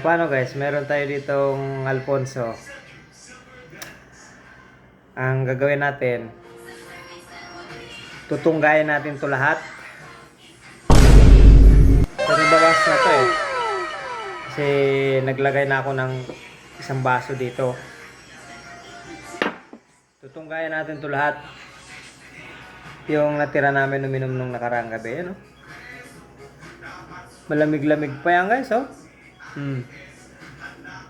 paano guys, meron tayo ditong Alfonso. Ang gagawin natin, tutunggayin natin to lahat. Pero bawas na to eh. Kasi naglagay na ako ng isang baso dito. Tutunggayin natin to lahat. Yung natira namin uminom nung nakaraang gabi, ano? Malamig-lamig pa yan guys, oh. Hmm.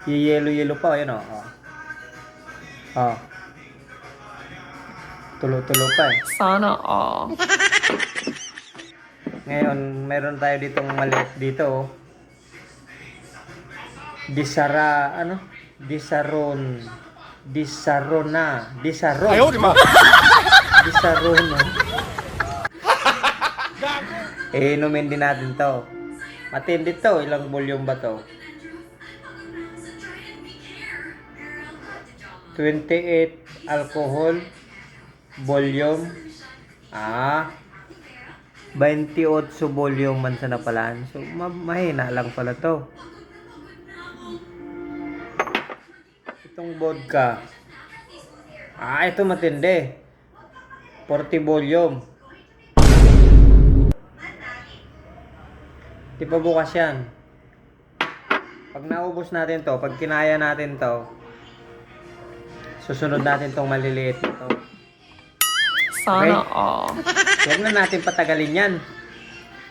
Yelo-yelo pa, yun oh. Oh. oh. Tulo-tulo pa eh. Sana all. Ngayon, meron tayo ditong maliit dito, oh. Disara, ano? Disaron. Disarona. Disaron. Ayaw, di ma! Disaron, oh. Eh, inumin din natin to. Matindi to. Ilang volume ba to? 28 alcohol volume ah 28 volume man sa napalaan. So, ma- mahina lang pala to. Itong vodka. Ah, ito matindi. 40 volume. Di pa bukas yan. Pag naubos natin to, pag kinaya natin to, susunod natin tong maliliit na to. Sana all. Huwag na natin patagalin yan.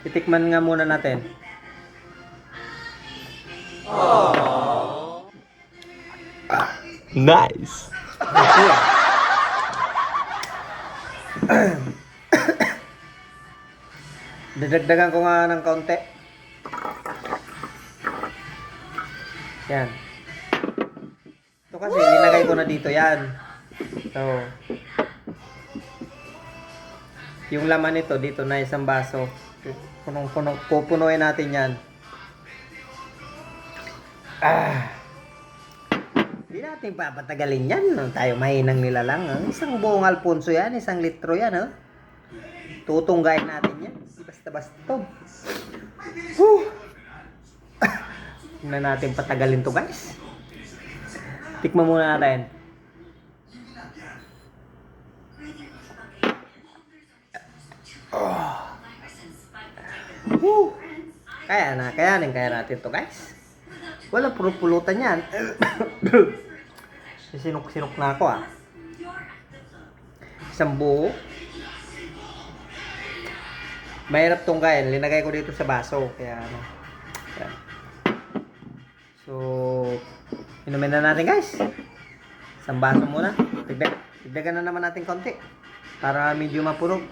Titikman nga muna natin. Nice. Dadagdagan ko nga ng kaunti. Yan. Ito kasi, linagay ko na dito yan. So, yung laman nito dito na isang baso. Punong-puno, pupunuin natin yan. Ah. Hindi natin papatagalin yan. no? Tayo mahinang nila lang. ah. Isang buong Alfonso yan, isang litro yan. Oh. Tutunggayin natin yan. Basta-basta to. Whew. Tingnan natin patagalin to guys. Tikman muna natin. Whew. Kaya na, kayanin kaya natin to guys. Wala puro-pulutan yan. Sinok-sinok na ako ah. Isang buo. Mahirap tong kain. Linagay ko dito sa baso. Kaya ano. So, inumin na natin guys. Isang baso muna. Tigdag, tigdagan na naman natin konti. Para medyo mapunog.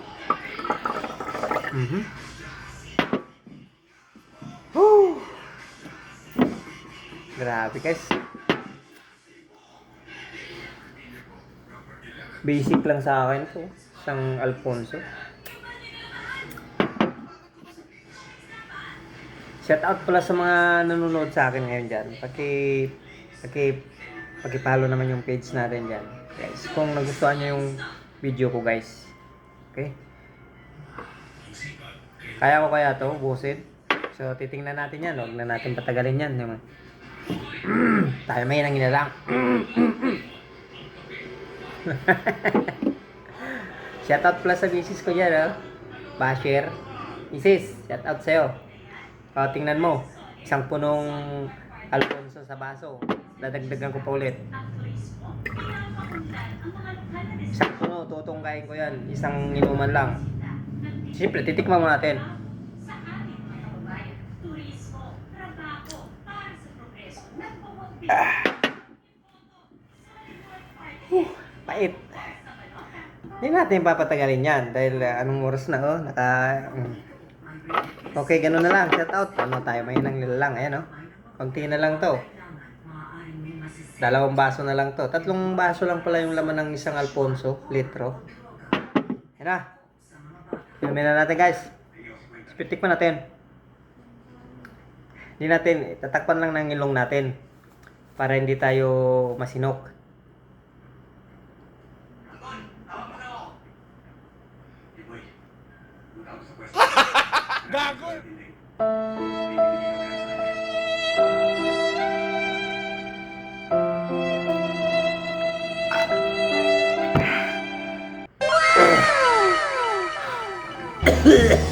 Mhm. Whew. Grabe guys. Basic lang sa akin to. Isang Alfonso. Shout out pala sa mga nanonood sa akin ngayon dyan. Paki, paki, paki-follow naman yung page natin dyan. Guys, kung nagustuhan nyo yung video ko guys. Okay? Kaya ko kaya to, busin. So, titingnan natin yan. Huwag na natin patagalin yan. Yung, tayo may nang lang. shout out pala sa misis ko dyan, oh. Basher. Misis, shout out sa'yo. O, tingnan mo. Isang punong Alfonso sa baso. Dadagdagan ko pa ulit. Isang puno, tutungkain ko yan. Isang inuman lang. Siyempre, titikman mo natin. Ah. Huh, pait. Hindi natin papatagalin yan dahil uh, anong oras na oh, naka... mm. Okay, ganun na lang. Shout out. Ano tayo, may nang nilalang. Ayan, oh. Konti na lang to. Dalawang baso na lang to. Tatlong baso lang pala yung laman ng isang Alfonso, litro. Ayan na. Inumin na natin, guys. Spitik pa natin. Hindi natin, tatakpan lang ng ilong natin. Para hindi tayo masinok. gago Yeah.